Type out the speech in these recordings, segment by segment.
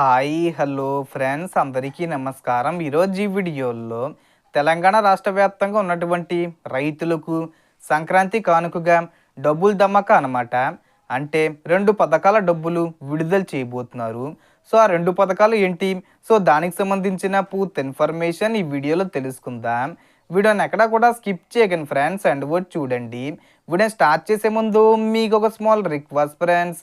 Hi hello friends. అందరికీ నమస్కారం. ఈరోజు ఈ వీడియోలో తెలంగాణ రాష్ట్ర వ్యాప్తంగా ఉన్నటువంటి రైతులకు సంక్రాంతి కానుకగా డబ్బులు దమ్మక అనమాట అంటే రెండు పథకాల డబ్బులు విడుదల చేయబోతున్నారు. సో ఆ రెండు పథకాలు ఏంటి? సో దానికి సంబంధించిన పూర్తి ఇన్ఫర్మేషన్ ఈ వీడియోలో తెలుసుకుందాం. వీడియోని ఎక్కడా కూడా స్కిప్ చేయకండి ఫ్రెండ్స్. అండ్ వచ్చి చూడండి. వీడియో స్టార్ట్ చేసే ముందు మీకు ఒక small request friends.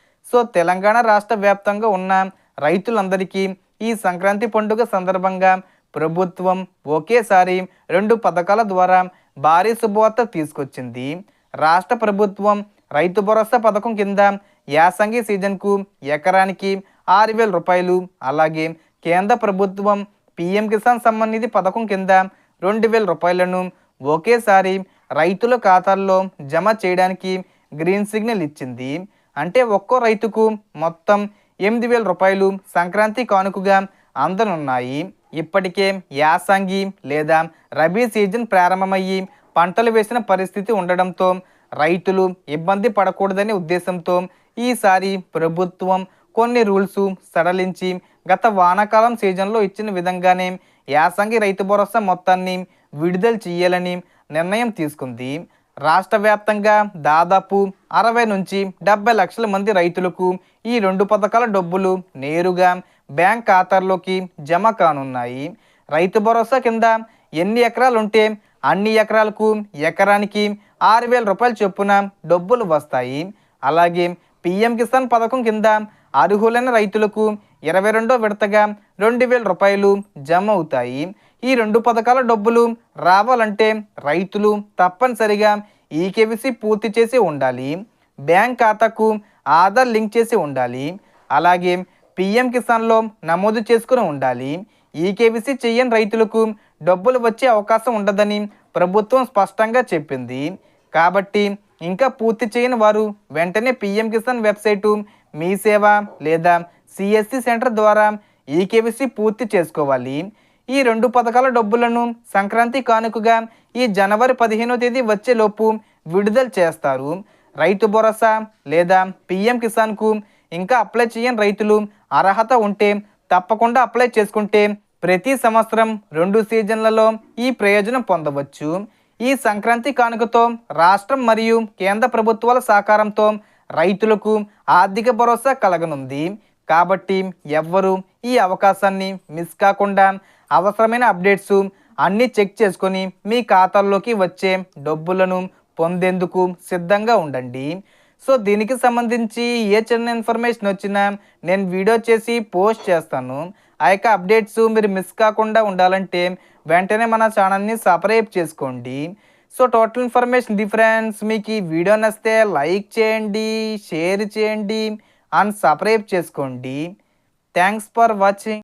So Telangana రాష్ట్ర వ్యాప్తంగా ఉన్న రైతులందరికీ ఈ సంక్రాంతి పండుగ సందర్భంగా ప్రభుత్వం ఒకేసారి రెండు పథకాల ద్వారా భారీ శుభవార్త తీసుకొచ్చింది. రాష్ట్ర ప్రభుత్వం రైతు భరోసా పథకం కింద యాసంగి సీజన్కు ఎకరానికి ఆరు వేల రూపాయలు అలాగే కేంద్ర ప్రభుత్వం పిఎం కిసాన్ సమ్మాన్ నిధి పథకం కింద రెండు వేల రూపాయలను ఒకేసారి రైతుల ఖాతాల్లో జమ చేయడానికి గ్రీన్ సిగ్నల్ ఇచ్చింది. అంటే ఒక్కో రైతుకు మొత్తం ఎనిమిది వేల రూపాయలు సంక్రాంతి కానుకగా అందనున్నాయి. ఇప్పటికే యాసంగి లేదా రబీ సీజన్ ప్రారంభమయ్యి పంటలు వేసిన పరిస్థితి ఉండడంతో రైతులు ఇబ్బంది పడకూడదనే ఉద్దేశంతో ఈసారి ప్రభుత్వం కొన్ని రూల్స్ సడలించి గత వానాకాలం సీజన్లో ఇచ్చిన విధంగానే యాసంగి రైతు భరోసా మొత్తాన్ని విడుదల చేయాలని నిర్ణయం తీసుకుంది. రాష్ట్ర వ్యాప్తంగా దాదాపు అరవై నుంచి డెబ్బై లక్షల మంది రైతులకు ఈ రెండు పథకాల డబ్బులు నేరుగా బ్యాంక్ ఖాతాల్లోకి జమ కానున్నాయి. రైతు భరోసా కింద ఎన్ని ఎకరాలు ఉంటే అన్ని ఎకరాలకు ఎకరానికి ఆరు వేల రూపాయల చొప్పున డబ్బులు వస్తాయి. అలాగే పిఎం కిసాన్ పథకం కింద అర్హులైన రైతులకు ఇరవై రెండో విడతగా రెండు వేల రూపాయలు జమ అవుతాయి. ఈ రెండు పథకాల డబ్బులు రావాలంటే రైతులు తప్పనిసరిగా ఈకేవీసీ పూర్తి చేసి ఉండాలి బ్యాంక్ ఖాతాకు ఆధార్ లింక్ చేసి ఉండాలి అలాగే పిఎం కిసాన్లో నమోదు చేసుకుని ఉండాలి. ఈకేవీసీ చేయని రైతులకు డబ్బులు వచ్చే అవకాశం ఉండదని ప్రభుత్వం స్పష్టంగా చెప్పింది. కాబట్టి ఇంకా పూర్తి చేయని వారు వెంటనే పిఎం కిసాన్ వెబ్సైటు మీ సేవ లేదా సిఎస్సి సెంటర్ ద్వారా ఈకేవీసీ పూర్తి చేసుకోవాలి. ఈ రెండు పథకాల డబ్బులను సంక్రాంతి కానుకగా ఈ జనవరి పదిహేనో తేదీ వచ్చేలోపు విడుదల చేస్తారు. రైతు భరోసా లేదా పిఎం కిసాన్కు ఇంకా అప్లై చేయని రైతులు అర్హత ఉంటే తప్పకుండా అప్లై చేసుకుంటే ప్రతి సంవత్సరం రెండు సీజన్లలో ఈ ప్రయోజనం పొందవచ్చు. ఈ సంక్రాంతి కానుకతో రాష్ట్రం మరియు కేంద్ర ప్రభుత్వాల సహకారంతో రైతులకు ఆర్థిక భరోసా కలగనుంది. కాబట్టి ఎవ్వరూ ఈ అవకాశాన్ని మిస్ కాకుండా అవసరమైన అప్డేట్స్ అన్నీ చెక్ చేసుకొని మీ ఖాతాల్లోకి వచ్చే డబ్బులను పొందేందుకు సిద్ధంగా ఉండండి. సో దీనికి సంబంధించి ఏ చిన్న ఇన్ఫర్మేషన్ వచ్చినా నేను వీడియో చేసి పోస్ట్ చేస్తాను. ఆ యొక్క అప్డేట్స్ మీరు మిస్ కాకుండా ఉండాలంటే వెంటనే మన ఛానల్ని సబ్స్క్రైబ్ చేసుకోండి. సో టోటల్ ఇన్ఫర్మేషన్ డిఫరెన్స్ మీకు ఈ వీడియో నచ్చితే లైక్ చేయండి షేర్ చేయండి అండ్ సబ్స్క్రైబ్ చేసుకోండి. Thanks for watching.